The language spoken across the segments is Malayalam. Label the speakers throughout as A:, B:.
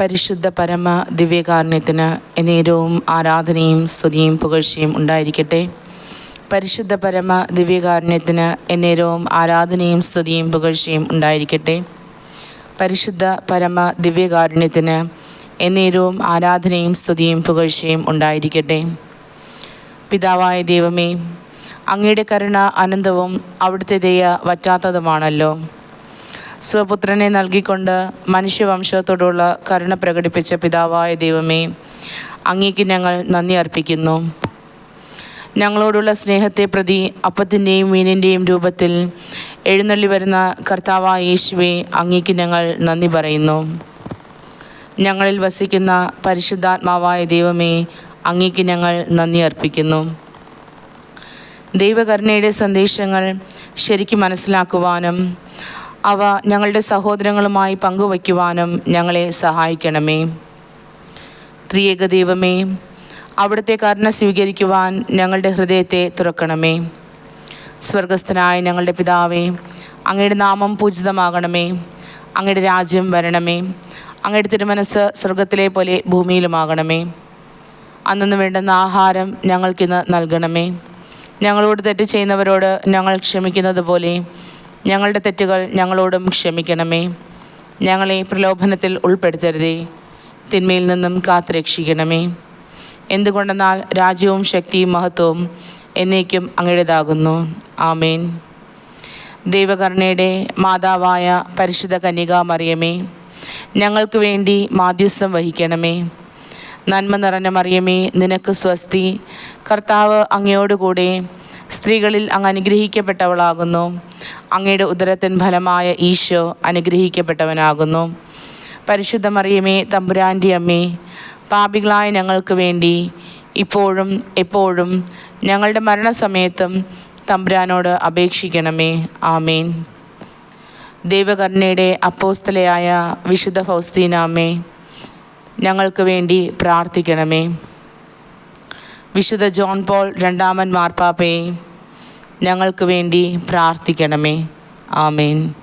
A: പരിശുദ്ധ പരമ ദിവ്യകാരുണ്യത്തിന് എന്നേരവും ആരാധനയും സ്തുതിയും പുകഴ്ചയും ഉണ്ടായിരിക്കട്ടെ. പരിശുദ്ധ പരമ ദിവ്യകാരുണ്യത്തിന് എന്നേരവും ആരാധനയും സ്തുതിയും പുകഴ്ചയും ഉണ്ടായിരിക്കട്ടെ. പരിശുദ്ധ പരമ ദിവ്യകാരുണ്യത്തിന് എന്നേരവും ആരാധനയും സ്തുതിയും പുകഴ്ചയും ഉണ്ടായിരിക്കട്ടെ. പിതാവായ ദൈവമേ അങ്ങയുടെ കരുണ അനന്തവും അവിടുത്തെ ദയ വറ്റാത്തതുമാണല്ലോ. സ്വപുത്രനെ നൽകിക്കൊണ്ട് മനുഷ്യവംശത്തോടുള്ള കരുണ പ്രകടിപ്പിച്ച പിതാവായ ദൈവമേ അങ്ങേക്ക് ഞങ്ങൾ നന്ദി അർപ്പിക്കുന്നു. ഞങ്ങളോടുള്ള സ്നേഹത്തെ പ്രതി അപ്പത്തിന്റെയും മീനിന്റെയും രൂപത്തിൽ എഴുന്നള്ളി വരുന്ന കർത്താവായ യേശുവെ അങ്ങേക്ക് ഞങ്ങൾ നന്ദി പറയുന്നു. ഞങ്ങളിൽ വസിക്കുന്ന പരിശുദ്ധാത്മാവായ ദൈവമേ അങ്ങേക്ക് ഞങ്ങൾ നന്ദി അർപ്പിക്കുന്നു. ദൈവകരുണയുടെ സന്ദേശങ്ങൾ ശരിക്കും മനസ്സിലാക്കുവാനും അവ ഞങ്ങളുടെ സഹോദരങ്ങളുമായി പങ്കുവയ്ക്കുവാനും ഞങ്ങളെ സഹായിക്കണമേ. ത്രിയേക ദൈവമേ അവിടുത്തെ കരുണ സ്വീകരിക്കുവാൻ ഞങ്ങളുടെ ഹൃദയത്തെ തുറക്കണമേ. സ്വർഗസ്ഥനായ ഞങ്ങളുടെ പിതാവേ അങ്ങയുടെ നാമം പൂജിതമാകണമേ. അങ്ങയുടെ രാജ്യം വരണമേ. അങ്ങയുടെ തിരുമനസ് സ്വർഗത്തിലെ പോലെ ഭൂമിയിലുമാകണമേ. അന്നു വേണ്ടുന്ന ആഹാരം ഞങ്ങൾക്കിന്ന് നൽകണമേ. ഞങ്ങളോട് തെറ്റ് ചെയ്യുന്നവരോട് ഞങ്ങൾ ക്ഷമിക്കുന്നത് പോലെ ഞങ്ങളുടെ തെറ്റുകൾ ഞങ്ങളോടും ക്ഷമിക്കണമേ. ഞങ്ങളെ പ്രലോഭനത്തിൽ ഉൾപ്പെടുത്തരുതേ. തിന്മയിൽ നിന്നും കാത്തുരക്ഷിക്കണമേ. എന്തുകൊണ്ടെന്നാൽ രാജ്യവും ശക്തിയും മഹത്വവും എന്നേക്കും അങ്ങയുടേതാകുന്നു. ആമേൻ. ദൈവകരുണയുടെ മാതാവായ പരിശുദ്ധ കന്യക മറിയമേ ഞങ്ങൾക്ക് വേണ്ടി മാധ്യസ്ഥം വഹിക്കണമേ. നന്മ നിറഞ്ഞ മറിയമേ നിനക്ക് സ്വസ്തി. കർത്താവ് അങ്ങയോടുകൂടെ സ്ത്രീകളിൽ അങ്ങ് അനുഗ്രഹിക്കപ്പെട്ടവളാകുന്നു. അങ്ങയുടെ ഉദരത്തിൻ ഫലമായ ഈശോ അനുഗ്രഹിക്കപ്പെട്ടവനാകുന്നു. പരിശുദ്ധ മറിയമേ തമ്പുരാന്റെ അമ്മേ പാപികളായ ഞങ്ങൾക്ക് വേണ്ടി ഇപ്പോഴും എപ്പോഴും ഞങ്ങളുടെ മരണസമയത്തും തമ്പുരാനോട് അപേക്ഷിക്കണമേ. ആമേൻ. ദൈവകരുണയുടെ അപ്പോസ്തലയായ വിശുദ്ധ ഫൗസ്തീനാമേ ഞങ്ങൾക്ക് വേണ്ടി പ്രാർത്ഥിക്കണമേ. വിശുദ്ധ ജോൺ പോൾ രണ്ടാമൻ മാർപ്പാപ്പയെ ഞങ്ങൾക്ക് വേണ്ടി പ്രാർത്ഥിക്കണമേ. ആമേൻ.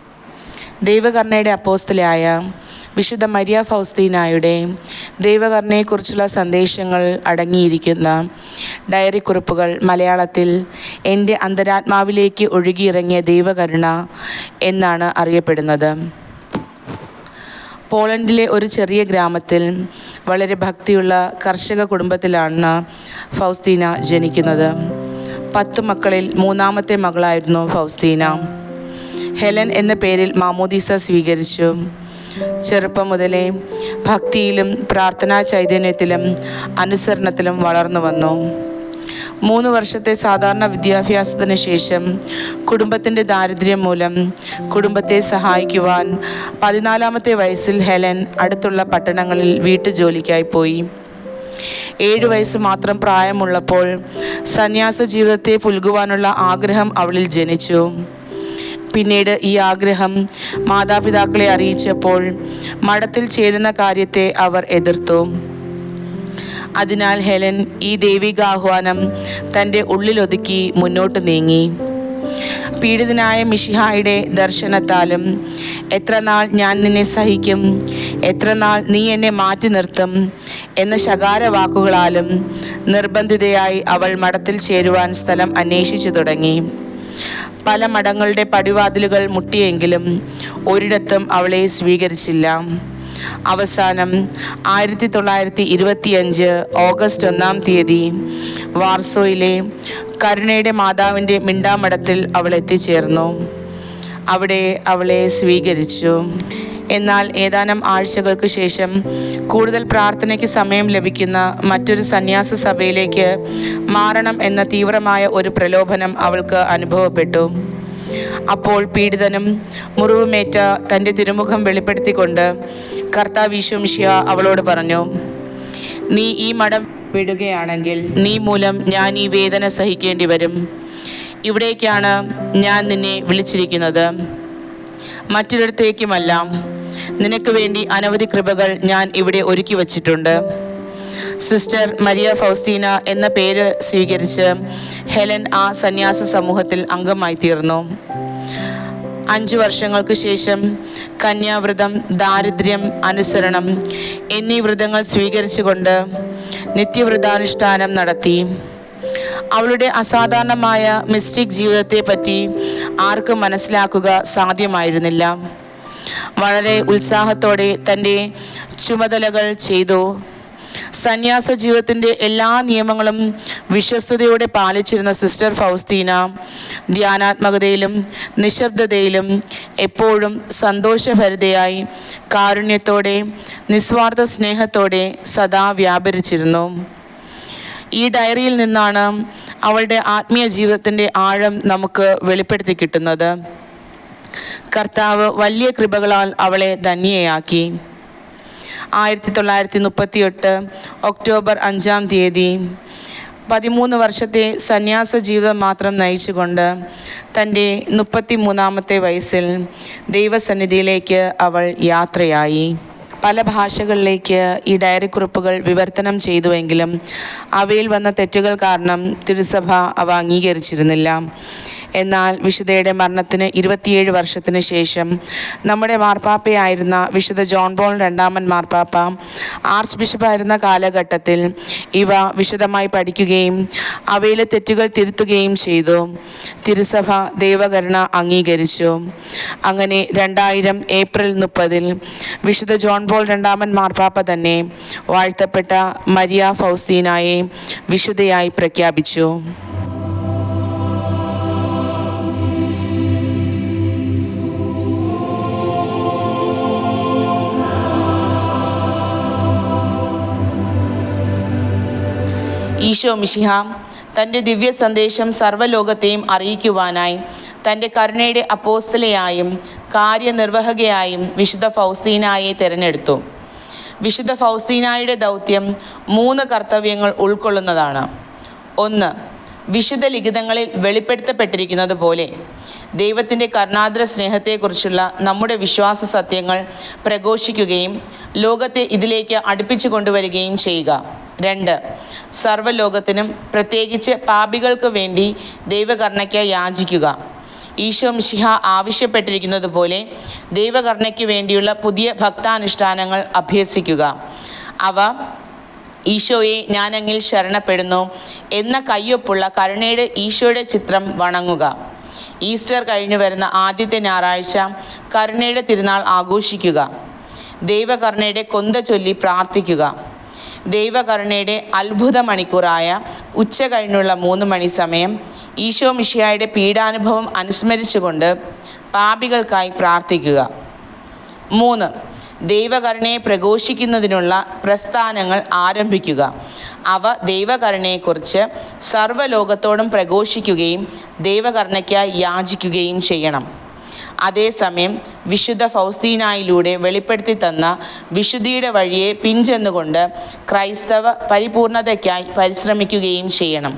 A: ദൈവകർണയുടെ അപ്പോസ്തലായ വിശുദ്ധ മരിയ ഫൗസ്തീനായുടെ ദൈവകർണയെക്കുറിച്ചുള്ള സന്ദേശങ്ങൾ അടങ്ങിയിരിക്കുന്ന ഡയറി കുറിപ്പുകൾ മലയാളത്തിൽ എന്റെ അന്തരാത്മാവിലേക്ക് ഒഴുകിയിറങ്ങിയ ദൈവകരുണ എന്നാണ് അറിയപ്പെടുന്നത്. പോളണ്ടിലെ ഒരു ചെറിയ ഗ്രാമത്തിൽ വളരെ ഭക്തിയുള്ള കർഷക കുടുംബത്തിലാണ് ഫൗസ്തീന ജനിക്കുന്നത്. പത്ത് മക്കളിൽ മൂന്നാമത്തെ മകളായിരുന്നു ഫൗസ്തീന. ഹെലൻ എന്ന പേരിൽ മാമോദീസ സ്വീകരിച്ചു. ചെറുപ്പം മുതലേ ഭക്തിയിലും പ്രാർത്ഥനാ ചൈതന്യത്തിലും അനുസരണത്തിലും വളർന്നു വന്നു. മൂന്ന് വർഷത്തെ സാധാരണ വിദ്യാഭ്യാസത്തിന് ശേഷം കുടുംബത്തിന്റെ ദാരിദ്ര്യം മൂലം കുടുംബത്തെ സഹായിക്കുവാൻ പതിനാലാമത്തെ വയസ്സിൽ ഹെലൻ അടുത്തുള്ള പട്ടണങ്ങളിൽ വീട്ടുജോലിക്കായി പോയി. ഏഴു വയസ്സ് മാത്രം പ്രായമുള്ളപ്പോൾ സന്യാസ ജീവിതത്തെ പുൽകുവാനുള്ള ആഗ്രഹം അവളിൽ ജനിച്ചു. പിന്നീട് ഈ ആഗ്രഹം മാതാപിതാക്കളെ അറിയിച്ചപ്പോൾ മഠത്തിൽ ചേരുന്ന കാര്യത്തെ അവർ എതിർത്തു. അതിനാൽ ഹെലൻ ഈ ദൈവിക ആഹ്വാനം തന്റെ ഉള്ളിലൊതുക്കി മുന്നോട്ട് നീങ്ങി. പീഡിതനായ മിഷിഹായുടെ ദർശനത്താലും എത്ര നാൾ ഞാൻ നിന്നെ സഹിക്കും എത്ര നാൾ നീ എന്നെ മാറ്റി നിർത്തും എന്ന ശകാര വാക്കുകളാലും നിർബന്ധിതയായി അവൾ മഠത്തിൽ ചേരുവാൻ സ്ഥലം അന്വേഷിച്ചു തുടങ്ങി. പല മഠങ്ങളുടെ പടിവാതിലുകൾ മുട്ടിയെങ്കിലും ഒരിടത്തും അവളെ സ്വീകരിച്ചില്ല. അവസാനം ആയിരത്തി തൊള്ളായിരത്തി ഇരുപത്തിയഞ്ച് ഓഗസ്റ്റ് ഒന്നാം തീയതി വാർസോയിലെ കരുണയുടെ മാതാവിന്റെ മിണ്ടാമഠത്തിൽ അവൾ എത്തിച്ചേർന്നു. അവിടെ അവളെ സ്വീകരിച്ചു. എന്നാൽ ഏതാനും ആഴ്ചകൾക്ക് ശേഷം കൂടുതൽ പ്രാർത്ഥനയ്ക്ക് സമയം ലഭിക്കുന്ന മറ്റൊരു സന്യാസ സഭയിലേക്ക് മാറണം എന്ന തീവ്രമായ ഒരു പ്രലോഭനം അവൾക്ക് അനുഭവപ്പെട്ടു. അപ്പോൾ പീഡിതനും മുറിവുമേറ്റ തന്റെ തിരുമുഖം വെളിപ്പെടുത്തിക്കൊണ്ട് കർത്താവ് ഈശോമിഷിയ അവളോട് പറഞ്ഞു നീ ഈ മഠം വിടുകയാണെങ്കിൽ നീ മൂലം ഞാൻ ഈ വേദന സഹിക്കേണ്ടി വരും. ഇവിടേക്കാണ് ഞാൻ നിന്നെ വിളിച്ചിരിക്കുന്നത്. മറ്റൊരിടത്തേക്കുമല്ല. നിനക്ക് വേണ്ടി അനവധി കൃപകൾ ഞാൻ ഇവിടെ ഒരുക്കി വച്ചിട്ടുണ്ട്. സിസ്റ്റർ മരിയ ഫൗസ്തീന എന്ന പേര് സ്വീകരിച്ച് ഹെലൻ ആ സന്യാസ സമൂഹത്തിൽ അംഗമായി തീർന്നു അഞ്ചു വർഷങ്ങൾക്ക് ശേഷം കന്യാവ്രതം ദാരിദ്ര്യം അനുസരണം എന്നീ വ്രതങ്ങൾ സ്വീകരിച്ചുകൊണ്ട് നിത്യവ്രതാനുഷ്ഠാനം നടത്തി. അവളുടെ അസാധാരണമായ മിസ്റ്റിക് ജീവിതത്തെപ്പറ്റി ആർക്കും മനസ്സിലാക്കുക സാധ്യമായിരുന്നില്ല. വളരെ ഉത്സാഹത്തോടെ തന്റെ ചുമതലകൾ ചെയ്തു. സന്യാസ ജീവിതത്തിന്റെ എല്ലാ നിയമങ്ങളും വിശ്വസ്തയോടെ പാലിച്ചിരുന്ന സിസ്റ്റർ ഫൗസ്തീന ധ്യാനാത്മകതയിലും നിശബ്ദതയിലും എപ്പോഴും സന്തോഷഭരിതയായി കാരുണ്യത്തോടെ നിസ്വാർത്ഥ സ്നേഹത്തോടെ സദാ വ്യാപരിച്ചിരുന്നു. ഈ ഡയറിയിൽ നിന്നാണ് അവളുടെ ആത്മീയ ജീവിതത്തിന്റെ ആഴം നമുക്ക് വെളിപ്പെടുത്തി കിട്ടുന്നത്. കർത്താവ് വലിയ കൃപകളാൽ അവളെ ധന്യയാക്കി. ആയിരത്തി തൊള്ളായിരത്തി മുപ്പത്തിയെട്ട് ഒക്ടോബർ അഞ്ചാം തീയതി. പതിമൂന്ന് വർഷത്തെ സന്യാസ ജീവിതം മാത്രം നയിച്ചുകൊണ്ട് തന്റെ മുപ്പത്തി മൂന്നാമത്തെ വയസ്സിൽ ദൈവസന്നിധിയിലേക്ക് അവൾ യാത്രയായി. പല ഭാഷകളിലേക്ക് ഈ ഡയറി കുറിപ്പുകൾ വിവർത്തനം ചെയ്തുവെങ്കിലും അവയിൽ വന്ന തെറ്റുകൾ കാരണം തിരുസഭ അവ അംഗീകരിച്ചിരുന്നില്ല. എന്നാൽ വിശുദ്ധയുടെ മരണത്തിന് ഇരുപത്തിയേഴ് വർഷത്തിന് ശേഷം നമ്മുടെ മാർപ്പാപ്പയായിരുന്ന വിശുദ്ധ ജോൺ പോൾ രണ്ടാമൻ മാർപ്പാപ്പ ആർച്ച് ബിഷപ്പായിരുന്ന കാലഘട്ടത്തിൽ ഇവ വിശദമായി പഠിക്കുകയും അവയിലെ തെറ്റുകൾ തിരുത്തുകയും ചെയ്തു. തിരുസഭ ദൈവകരുണ അംഗീകരിച്ചു. അങ്ങനെ രണ്ടായിരം ഏപ്രിൽ മുപ്പതിൽ വിശുദ്ധ ജോൺ ബോൾ രണ്ടാമൻ മാർപ്പാപ്പ തന്നെ വാഴ്ത്തപ്പെട്ട മരിയ ഫൗസ്തീനായെ വിശുദ്ധയായി പ്രഖ്യാപിച്ചു. ഈശോ മിഷിഹ തന്റെ ദിവ്യ സന്ദേശം സർവലോകത്തെയും അറിയിക്കുവാനായി തന്റെ കരുണയുടെ അപ്പോസ്തലയായും കാര്യനിർവഹകയായും വിശുദ്ധ ഫൗസ്തീനായെ തിരഞ്ഞെടുത്തു. വിശുദ്ധ ഫൗസ്തീനായുടെ ദൗത്യം മൂന്ന് കർത്തവ്യങ്ങൾ ഉൾക്കൊള്ളുന്നതാണ്. ഒന്ന് വിശുദ്ധ ലിഖിതങ്ങളിൽ വെളിപ്പെടുത്തപ്പെട്ടിരിക്കുന്നത് പോലെ ദൈവത്തിന്റെ കരുണാദ്ര സ്നേഹത്തെക്കുറിച്ചുള്ള നമ്മുടെ വിശ്വാസ സത്യങ്ങൾ പ്രഘോഷിക്കുകയും ലോകത്തെ ഇതിലേക്ക് അടുപ്പിച്ചു കൊണ്ടുവരികയും ചെയ്യുക. രണ്ട് സർവലോകത്തിനും പ്രത്യേകിച്ച് പാപികൾക്ക് വേണ്ടി ദൈവകർണയ്ക്ക് യാചിക്കുക. ഈശോ മിശിഹ ആവശ്യപ്പെട്ടിരിക്കുന്നത് പോലെ ദൈവകർണയ്ക്ക് വേണ്ടിയുള്ള പുതിയ ഭക്താനുഷ്ഠാനങ്ങൾ അഭ്യസിക്കുക. അവ ഈശോയെ ഞാനങ്ങിൽ ശരണപ്പെടുന്നു എന്ന കയ്യൊപ്പുള്ള കരുണയുടെ ഈശോയുടെ ചിത്രം വണങ്ങുക. ഈസ്റ്റർ കഴിഞ്ഞു വരുന്ന ആദ്യത്തെ ഞായറാഴ്ച കരുണയുടെ തിരുനാൾ ആഘോഷിക്കുക. ദൈവകരുണയുടെ കൊന്ത ചൊല്ലി പ്രാർത്ഥിക്കുക. ദൈവകരുണയുടെ അത്ഭുത മണിക്കൂറായ ഉച്ച കഴിഞ്ഞുള്ള മൂന്ന് മണി സമയം ഈശോ മിഷിയായുടെ പീഡാനുഭവം അനുസ്മരിച്ചുകൊണ്ട് പാപികൾക്കായി പ്രാർത്ഥിക്കുക. മൂന്ന് ദൈവകരുണയെ പ്രഘോഷിക്കുന്നതിനുള്ള പ്രസ്ഥാനങ്ങൾ ആരംഭിക്കുക. അവ ദൈവകരുണയെക്കുറിച്ച് സർവലോകത്തോടും പ്രഘോഷിക്കുകയും ദൈവകരുണയ്ക്കായി യാചിക്കുകയും ചെയ്യണം. അതേസമയം വിശുദ്ധ ഫൗസ്തീനായിലൂടെ വെളിപ്പെടുത്തി തന്ന വിശുദ്ധിയുടെ വഴിയെ പിഞ്ചെന്നുകൊണ്ട് ക്രൈസ്തവ പരിപൂർണതയ്ക്കായി പരിശ്രമിക്കുകയും ചെയ്യണം.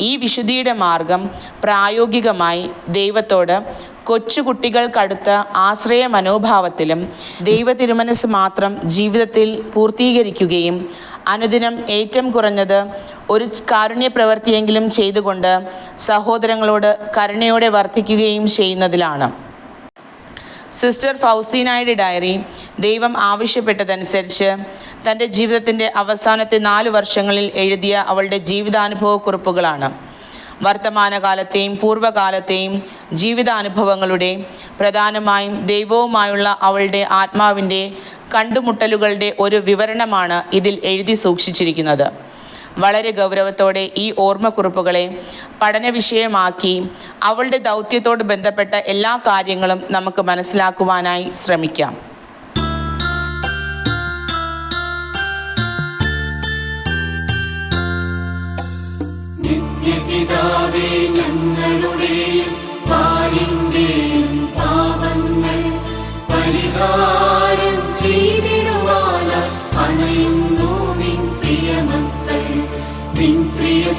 A: ഈ വിശുദ്ധിയുടെ മാർഗം പ്രായോഗികമായി ദൈവത്തോട് കൊച്ചുകുട്ടികൾക്കടുത്ത ആശ്രയ മനോഭാവത്തിലും ദൈവ തിരുമനസ് മാത്രം ജീവിതത്തിൽ പൂർത്തീകരിക്കുകയും അനുദിനം ഏറ്റവും കുറഞ്ഞത് ഒരു കാരുണ്യ പ്രവൃത്തിയെങ്കിലും ചെയ്തുകൊണ്ട് സഹോദരങ്ങളോട് കരുണയോടെ വർത്തിക്കുകയും ചെയ്യുന്നതിലാണ്. സിസ്റ്റർ ഫൗസീനായുടെ ഡയറി ദൈവം ആവശ്യപ്പെട്ടതനുസരിച്ച് തന്റെ ജീവിതത്തിന്റെ അവസാനത്തെ നാല് വർഷങ്ങളിൽ എഴുതിയ അവളുടെ ജീവിതാനുഭവ കുറിപ്പുകളാണ് വർത്തമാനകാലത്തെയും പൂർവകാലത്തെയും ജീവിതാനുഭവങ്ങളുടെ പ്രധാനമായും ദൈവവുമായുള്ള അവളുടെ ആത്മാവിന്റെ കണ്ടുമുട്ടലുകളുടെ ഒരു വിവരണമാണ് ഇതിൽ എഴുതി സൂക്ഷിച്ചിരിക്കുന്നത്. വളരെ ഗൗരവത്തോടെ ഈ ഓർമ്മക്കുറിപ്പുകളെ പഠന വിഷയമാക്കി അവളുടെ ദൗത്യത്തോട് ബന്ധപ്പെട്ട എല്ലാ കാര്യങ്ങളും നമുക്ക് മനസ്സിലാക്കുവാനായി ശ്രമിക്കാം.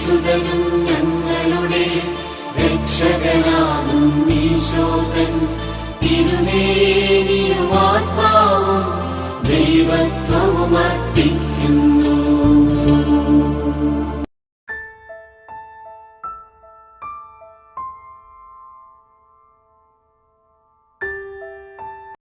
B: പ്രിയസുതനും ഞങ്ങളുടെ രക്ഷകനാകും ഈശോകൻ. തിരുമേനിയും ആത്മാവും ദൈവത്വവും